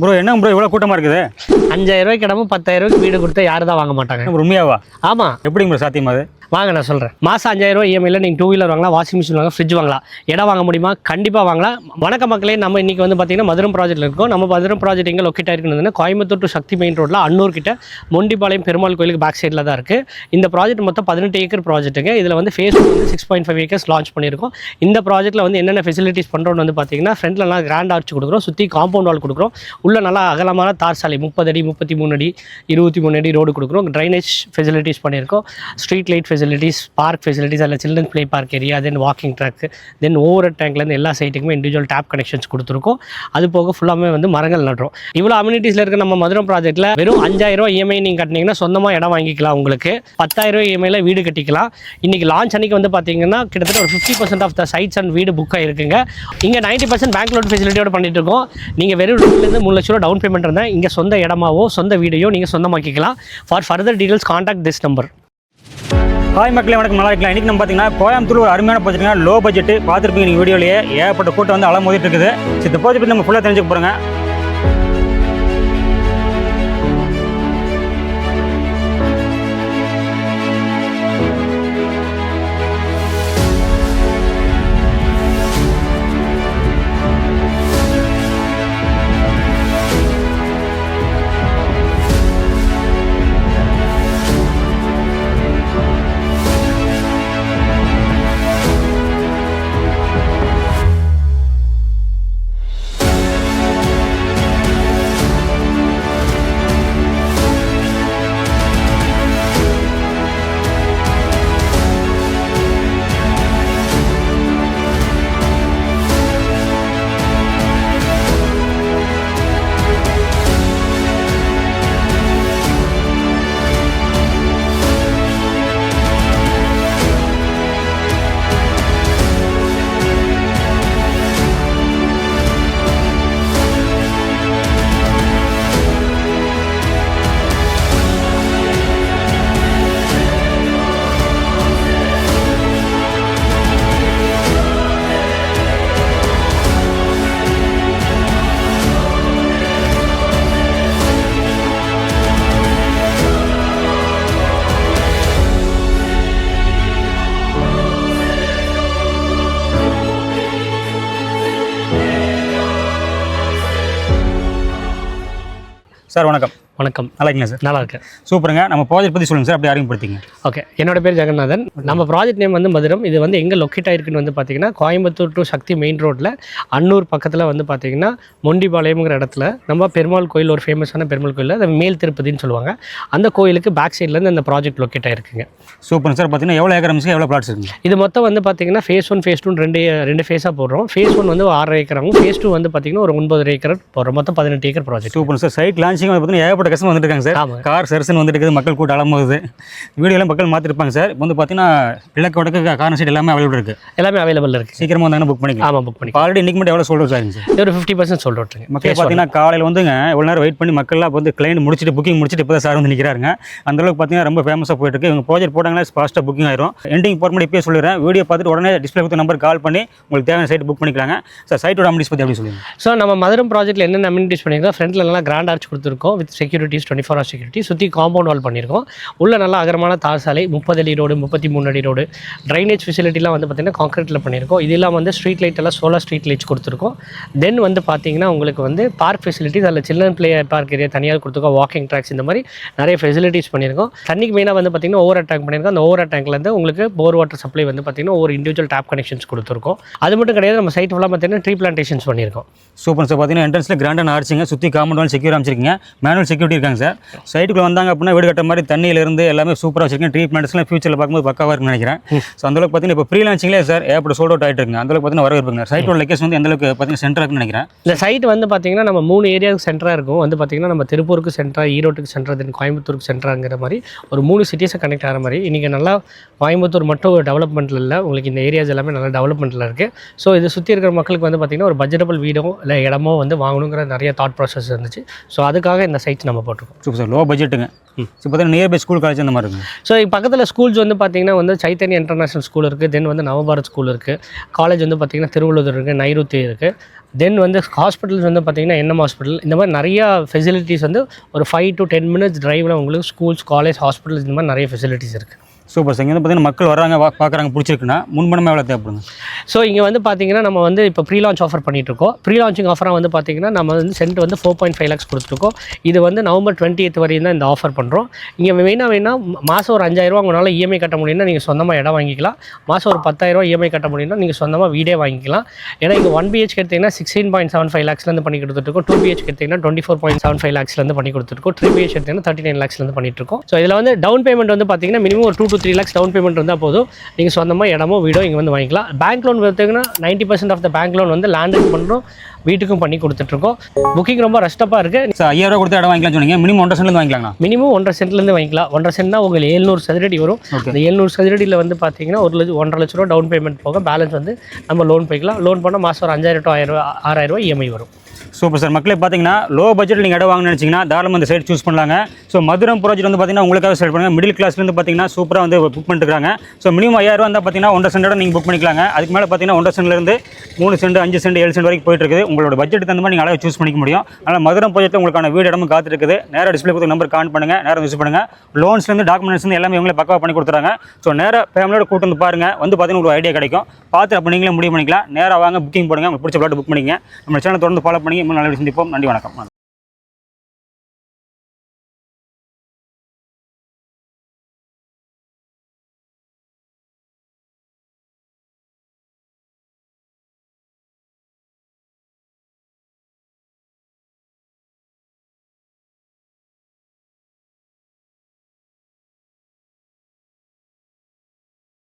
Bro என்ன bro இவ்வளோ கூட்டமாக இருக்குது? அஞ்சாயிரம் ரூபாய்க்கு இடமும் பத்தாயிரம் ரூபாய்க்கு வீடு கொடுத்தா யாரும் தான் வாங்க மாட்டாங்க? உண்மையாவா? ஆமாம் எப்படிங்க ப்ரோ சாத்தியமா அது? வாங்க நான் சொல்கிறேன் மாதம் அஞ்சாயிரம் ரூபாய் இஎம்ஐயில் நீங்கள் டூ வீலர் வாங்கலாம் வாஷிங் மிஷின் வாங்கலாம் ஃப்ரிட்ஜ் வாங்கலாம். இடம் வாங்க முடியுமா? கண்டிப்பாக வாங்கலாம். வணக்க மக்களே நம்ம இன்றைக்கி வந்து பார்த்தீங்கன்னா மதுரம் ப்ராஜெக்ட்டில் இருக்கோம். நம்ம மதுரம் ப்ராஜெக்ட் எங்கே லொக்கேட் ஆயிருக்குன்னு கோயம்புத்தூர் டு சக்தி மெயின் ரோட்டில் அன்னூர் கிட்ட மொண்டிபாளையம் பெருமாள் கோயிலுக்கு பேக் சைடில் தான் இருக்குது இந்த ப்ராஜெக்ட் மொத்தம் பதினெட்டு ஏக்கர் ப்ராஜெக்ட்டுங்க இதில் வந்து ஃபேஸ் வந்து six point five acres launch பண்ணியிருக்கோம். இந்த ப்ராஜெக்ட்டில் வந்து என்னென்ன ஃபெசிலிட்டிஸ் பண்ணுறோம்னு வந்து பார்த்தீங்கன்னா ஃப்ரண்ட்லலாம் கிராண்ட் ஆர்ச் கொடுக்குறோம். சுற்றி காம்பவுண்ட் வால் கொடுக்குறோம். உள்ள நல்லா அகலமான தார் சாலை முப்பது அடி முப்பத்தி மூணு அடி இருபத்தி மூணு அடி ரோடு கொடுக்குறோம். ட்ரைனேஜ் ஃபெசிலிட்டிஸ் பண்ணியிருக்கோம். Street light facilities park facilities அதில் children play park area then walking track then over டேங்க்லேருந்து எல்லா சைட்டுக்குமே இண்டிவிஜுவல் டேப் கனெக்ஷன்ஸ் கொடுத்துருக்கோம். அது போக ஃபுல்லாமே வந்து மரங்கள் நடுறோம். இவ்வளோ அம்யூனிட்டிஸில் இருக்க நம்ம மதுரம் ப்ராஜெக்ட்டில் வெறும் அஞ்சாயிரம் இஎம்ஐ நீங்கள் கட்டினீங்கன்னா சொந்தமாக இடம் வாங்கிக்கலாம் உங்களுக்கு. பத்தாயிரம் இஎம்ஐயில் வீடு கட்டிக்கலாம். இன்றைக்கி லான்ச் அன்றைக்கி வந்து பார்த்தீங்கன்னா கிட்டத்தட்ட ஒரு fifty percent of the sites and வீடு புக் ஆயிருக்குங்க. இங்கே நைன்ட்டி பர்சன்ட் பேங்க் லோன் ஃபெசிலிட்டியோட பண்ணிட்டு இருக்கோம். நீங்கள் வெறும் ரெண்டுலேருந்து மூணு லட்ச ரூபா டவுன் பேமெண்ட் இருந்தால் இங்கே சொந்த இடமாவோ சொந்த வீடையோ நீங்கள் சொந்தமாக்கிக்கலாம். For further details contact this number hi மக்களே வணக்கம். நல்லா இருக்கலாம் இன்றைக்கி நம்ம பார்த்தீங்கன்னா கோயம்புத்தூர் ஒரு அருமையான ப்ராஜெக்ட்னா லோ பட்ஜெட்டு பார்த்துருப்பீங்க நீங்கள் வீடியோலேயே. ஏகப்பட்ட கூட்டம் வந்து அலை மோதிட்டு இருக்குது. சரி, இந்த நம்ம ஃபுல்லாக தெரிஞ்சுக்க போகிறோங்க சார் வணக்கம். வணக்கம். நல்லா இருக்கீங்களா சார்? நல்லா இருக்கேன் சூப்பருங்க. நம்ம ப்ராஜெக்ட் பற்றி சொல்லுங்கள் சார். அப்படியே அறிமுகப்படுத்திங்க ஓகே. என்னோட பேர் ஜெகநாதன். நம்ம ப்ராஜெக்ட் நேம் வந்து மதுரம். இது வந்து எங்கே லொக்கேட் ஆயிருக்குன்னு வந்து பார்த்தீங்கன்னா கோயம்புத்தூர் டு சக்தி மெயின் ரோட்டில் அன்னூர் பக்கத்தில் வந்து பார்த்தீங்கன்னா மொண்டிபாளையம்ங்கிற இடத்துல நம்ம பெருமாள் கோயில் ஒரு ஃபேமஸான பெருமாள் கோயில் அது மேல் திருப்பதின்னு சொல்லுவாங்க. அந்த கோயிலுக்கு பேக் சைட்லேருந்து அந்த ப்ராஜெக்ட் லொக்கேட் ஆயிருக்குங்க. Super sir. பார்த்தீங்கன்னா எவ்வளோ ஏக்கர் அம்சம் எவ்வளோ பிளாட்ஸ் இருக்குங்க? இது மொத்தம் வந்து பார்த்தீங்கன்னா ஃபேஸ் ஒன் ஃபேஸ் டூ ரெண்டு ரெண்டு ஃபேஸாக போடுறோம். ஃபேஸ் ஒன் வந்து ஆறு ஏக்கர் ஆகும் ஃபேஸ் டூ வந்து பார்த்தீங்கன்னா ஒரு ஒன்பது ஏக்கர் போடுறோம். மொத்தம் பதினெட்டு acre project super sir. Site launching பார்த்தீங்கன்னா ஏகப்பட்ட கஷ்டம் வந்துட்டு இருக்காங்க சார் கார் சரசன் வந்துட்டு இருக்குது மக்கள் கூட்டம் அலம்போகுது. வீடியோலாம் மக்கள் மாற்றிருப்பாங்க சார். இப்போ வந்து பார்த்தீங்கன்னா கிழக்கு வடக்கு கார்னர் சைட் எல்லாமே அவைலபிள் இருக்குது எல்லாமே அவைலபிள் இருக்குது சீக்கிரமாக வந்தாங்கன்னா புக் பண்ணிக்கலாம். ஆமாம் புக் பண்ணி ஆல்ரெடி இன்றைக்கி மட்டும் எவ்வளோ சொல்கிறோம் சார் ஒரு ஃபிஃப்டி பர்சன்ட் சொல்லிட்டுருங்க மக்கள் பார்த்தீங்கன்னா காலையில் வந்துங்க இவ்வளோ நேரம் வெயிட் பண்ணி மக்கள்லாம் வந்து கிளைண்ட் முடிச்சுட்டு புக்கிங் முடிச்சுட்டு இப்போ தான் சார் வந்து நிற்கிறாருங்க அந்த அளவுக்கு பார்த்தீங்கன்னா ரொம்ப ஃபேமஸாக போயிட்டு இருக்கு இவங்க ப்ராஜெக்ட் போட்டாங்கன்னா ஃபாஸ்ட்டாக புக்கிங் ஆயிரும். எண்டிங் போகிற இப்பயே சொல்லிடுறேன். வீடியோ பார்த்துட்டு உடனே டிஸ்பிளே கொடுத்த நம்பர் கால் பண்ணி உங்களுக்கு தேவையான சைட் புக் பண்ணிக்கலாங்க. சார் சைட்டோட அமிடிஸ் பற்றி எப்படி சொல்லுங்கள் ஸோ நம்ம மதுரம் ப்ராஜெக்ட்டில் என்னென்ன அம்யூனிட்டிஸ் பண்ணியிருக்கோம் ஃப்ரண்ட்ல நல்லா கிராண்ட் ஆர்ச் கொடுத்துருக்கோம் with securities twenty four hour security சுற்றி காம்பவுண்ட் வால் பண்ணியிருக்கோம். உள்ள நல்லா அகரமான தார் சாலை முப்பது அடி ரோடு முப்பத்தி மூணு அடி ரோடு ட்ரைனேஜ் ஃபெசிலிட்டிலாம் வந்து பார்த்தீங்கன்னா கான்க்ரீட்டில் பண்ணியிருக்கோம். இது இல்லாமல் வந்து ஸ்ட்ரீட் லைட் எல்லாம் சோலார் ஸ்ட்ரீட் லைட்ஸ் கொடுத்துருக்கோம். தென் வந்து பார்த்தீங்கன்னா உங்களுக்கு வந்து பார்க் ஃபெசிலிட்டிஸ் அதில் சில்ட்ரன் பிளே பார்க் ஏரியா தனியாக கொடுத்துருக்கோம். வாக்கிங் ட்ராக்ஸ் இந்த மாதிரி நிறைய ஃபெசிலிட்டிஸ் பண்ணியிருக்கோம். தண்ணிக்கு மெயினாக வந்து பார்த்தீங்கன்னா ஓவர் டேங்க் பண்ணியிருக்கோம். அந்த ஓவர் டேங்க்லேருந்து உங்களுக்கு போர் வாட்டர் சப்ளை வந்து பார்த்தீங்கன்னா ஒரு இண்டிவிஜுவல் டேப் கனெக்ஷன்ஸ் கொடுத்துருக்கோம். அது மட்டும் கிடையாது நம்ம சைட் ஃபுல்லாக பார்த்தீங்கன்னா ட்ரீ பிளான்டேஷன்ஸ் பண்ணியிருக்கோம். சூப்பர் சார் பார்த்திங்கன்னா என்ட்ரன்ஸில் கிராண்டாக ஆடிச்சிங்க சுற்றி காம்பவுண்ட் செக்யூர் அமைச்சிருக்கீங்க. மேனுவல் செக்யூர் இருக்காங்க சார். சைட்டுக்குள்ள வந்தாங்க அப்படின்னா வீடு கட்ட மாதிரி தண்ணியிலேருந்து எல்லாமே சூப்பராக வச்சிருக்கீங்க ட்ரீட்மெண்ட்ஸ்லாம் ஃபியூச்சரில் பார்க்கும்போது பக்காவாக இருக்குன்னு நினைக்கிறேன். ஸோ அந்தளவுக்கு பார்த்தீங்கன்னா இப்போ ப்ரீ லான்ச்சிங்லேயே சார் ஏப்பட சோல்ட் அவுட் ஆகிட்டு இருக்குங்க அந்தளவுக்கு பார்த்தீங்கன்னா வரவேற்புங்க சைட்டோட லொக்கேஷன் வந்து எந்தளவுக்கு பார்த்தீங்கன்னா சென்டராக இருக்குன்னு நினைக்கிறேன். இந்த சைட் வந்து பார்த்தீங்கன்னா நம்ம மூணு ஏரியாவுக்கு சென்டராக இருக்கும். வந்து பார்த்தீங்கன்னா நம்ம திருப்பூருக்கு சென்டராக ஈரோட்டுக்கு சென்டர் தென் கோயம்புத்தூருக்கு சென்டராங்கிற மாதிரி ஒரு மூணு சிட்டிஸை கனெக்ட் ஆகிற மாதிரி. இன்றைக்கி நல்லா கோயம்புத்தூர் மட்டும் டெவலப்மெண்ட்டில் இல்லை. உங்களுக்கு இந்த ஏரியாஸ் எல்லாமே நல்லா டெவலப்மெண்ட்டில் இருக்குது ஸோ இது சுற்றி இருக்கிற மக்களுக்கு வந்து பார்த்திங்கன்னா ஒரு பட்ஜெட்டபிள் வீடோ இல்லை இடமோ வந்து வாங்கணுங்கிற நிறைய தாட் ப்ராசஸ் இருந்துச்சு. ஸோ அதுக்காக இந்த சைட்ஸ் நம்ம நம்ம போட்டிருக்கோம். Super sir. லோ பட்ஜெட்டுங்க ஸோ பார்த்தீங்கன்னா நியர்பை ஸ்கூல் காலேஜ் அந்த மாதிரி இருக்குங்க. ஸோ பக்கத்தில் ஸ்கூல்ஸ் வந்து பார்த்தீங்கன்னா வந்து சைத்தன்யா இன்டர்நேஷனல் ஸ்கூல் இருக்குது தென் வந்து நவபாரத் ஸ்கூல் இருக்குது காலேஜ் வந்து பார்த்தீங்கன்னா திருவள்ளுவர் இருக்குது நைருத்தி இருக்குது தென் வந்து ஹாஸ்பிட்டல்ஸ் வந்து பார்த்தீங்கன்னா என்எம் ஹாஸ்பிட்டல் இந்த மாதிரி நிறையா ஃபெசிலிட்டிஸ் வந்து ஒரு ஃபைவ் டு டென் மினிட்ஸ் டிரைவில் உங்களுக்கு ஸ்கூல்ஸ் காலேஜ் ஹாஸ்பிட்டல்ஸ் இந்த மாதிரி நிறைய ஃபெசிலிட்டிஸ் இருக்குது சூப்பர் சார். இங்கே வந்து பார்த்தீங்கன்னா மக்கள் வராங்க பார்க்குறாங்க பிடிச்சிருக்குன்னா முன்பணமாக எவ்வளோ தேவைப்படுங்க ஸோ இங்கே வந்து பார்த்தீங்கன்னா நம்ம வந்து இப்போ ப்ரீ லான்ச் ஆஃபர் பண்ணிட்டுருக்கோம். ப்ரீ லான்ச்சிங் ஆஃபராக வந்து பார்த்தீங்கன்னா நம்ம வந்து சென்ட் வந்து ஃபோர் பாயிண்ட் ஃபைவ் லேக்ஸ் கொடுத்துருக்கோம். இது வந்து நவம்பர் டுவெண்ட்டி எய்த் வரையும் தான் இந்த ஆஃபர் பண்ணுறோம் இங்கே மெயினாக வேணால் மாதம் ஒரு அஞ்சாயிரரூவா உங்களால் இஎம்ஐ கட்ட முடியும்னா நீங்கள் சொந்தமாக இடம் வாங்கிக்கலாம். மாதம் ஒரு பத்தாயிரரூவா இஎம்ஐ கட்ட முடியும்னா நீங்கள் சொந்தமாக வீடே வாங்கிக்கலாம். ஏன்னா இங்கே ஒன் பிஹெச் எடுத்திங்கன்னா சிக்ஸ்டீன் பாயிண்ட் செவன் ஃபைவ் லேக்ஸ்லேருந்து பண்ணி கொடுத்துருக்கோம் டூ பிஹெச் எடுத்திங்கன்னா twenty four point seven five லேக்ஸ்லேருந்து பண்ணி கொடுத்துருக்கோம் த்ரீ பிஹெச் எடுத்திங்கன்னா தேர்ட்டி நைன் லேக்ஸ்லேருந்து பண்ணிட்டு இருக்கோம் ஸோ இதில் வந்து டவுன் பேமெண்ட் வந்து பார்த்தீங்கன்னா மினிமம் ஒரு two to three lakhs down payment இருந்தால் போதும். நீங்கள் சொந்தமாக இடமோ வீடோ இங்கே வந்து வாங்கிக்கலாம். பேங்க் லோன் பார்த்தீங்கன்னா ninety percent of the bank loan வந்து லேண்டுக்கு பண்ணுறோம். வீட்டுக்கும் பண்ணி கொடுத்துட்ருக்கோம். புக்கிங் ரொம்ப ரஷ்டப்பாக இருக்குது சார் ஐயாயிரம் கொடுத்து இடம் வாங்கிக்கலாம் சொன்னீங்க. மினிமம் ஒன்றரை சென்ட்லேருந்து வாங்கிக்கலாங்கண்ணா மினிமம் ஒன்றரை சென்ட்லேருந்து வாங்கிக்கலாம். ஒன்றரை சென்ட்னா உங்களுக்கு எழுநூறு சதுரடி வரும். அந்த எழுநூறு சதுரடியில் வந்து பார்த்தீங்கன்னா ஒரு லட்சம் ஒன்றரை லட்ச ரூபா டவுன் பேமெண்ட் போக பேலன்ஸ் வந்து நம்ம லோன் போய்க்கலாம். லோன் பண்ணால் மாதம் ஒரு அஞ்சாயிரம் டு ஆயிரம் ரூபா ஆறாயிரம் ரூபாய் இஎம்ஐ வரும். Super sir. மக்களே பார்த்தீங்கன்னா லோ பட்ஜெட்டில் நீங்கள் இடம் வாங்கணும்னு நினச்சிங்கன்னா தாராளமாக இந்த சைடு சூஸ் பண்ணலாங்க. ஸோ மதுரம் ப்ராஜெக்ட் வந்து பார்த்தீங்கன்னா உங்களுக்காக செலக்ட் பண்ணுங்கள் மிடில் கிளாஸ்லேருந்து பார்த்தீங்கன்னா சூப்பராக வந்து புக் பண்ணிட்டுருக்காங்க. ஸோ மினிமம் ஐயாயிரம் இருந்தால் பார்த்தீங்கன்னா ஒன்றரை சென்டோட நீங்கள் புக் பண்ணிக்கலாங்க. அதுக்கு மேலே பார்த்தீங்கன்னா ஒன்றரை சென்ட்லேருந்து மூணு சென்ட் அஞ்சு சென்ட் ஏழு சென்ட் வரைக்கும் போயிட்டு இருக்குது. உங்களோட பட்ஜெட் தகுந்த மாதிரி நீங்கள் அழகாக சூஸ் பண்ணிக்க முடியும். அதனால் மதுரம் ப்ராஜெக்ட்டில் உங்களுக்கான வீடு இடமும் காத்திருக்குது நேராக டிஸ்பிளே கொடுத்து நம்பர் கான் பண்ணுங்கள் நேரம் யூஸ் பண்ணுங்கள் லோன்ஸ்லேருந்து டாக்குமெண்ட்ஸ்லேருந்து எல்லாமே இவங்களே பக்கவாக பண்ணி கொடுத்துறாங்க. ஸோ நேராக ஃபேமிலியோட கூட்டு வந்து பாருங்கள் வந்து பார்த்தீங்கன்னா ஒரு ஐடியா கிடைக்கும். பார்த்து அப்போ நீங்களே முடிவு பண்ணிக்கலாம். நேராக வாங்க புக்கிங் பண்ணுங்கள் உங்களுக்கு பிடிச்ச பிளாட் புக் பண்ணிங்க நம்ம சேனல் தொடர்ந்து ஃபாலோ பண்ணி இன்னும் நல்ல சந்திப்போம். நன்றி வணக்கம்.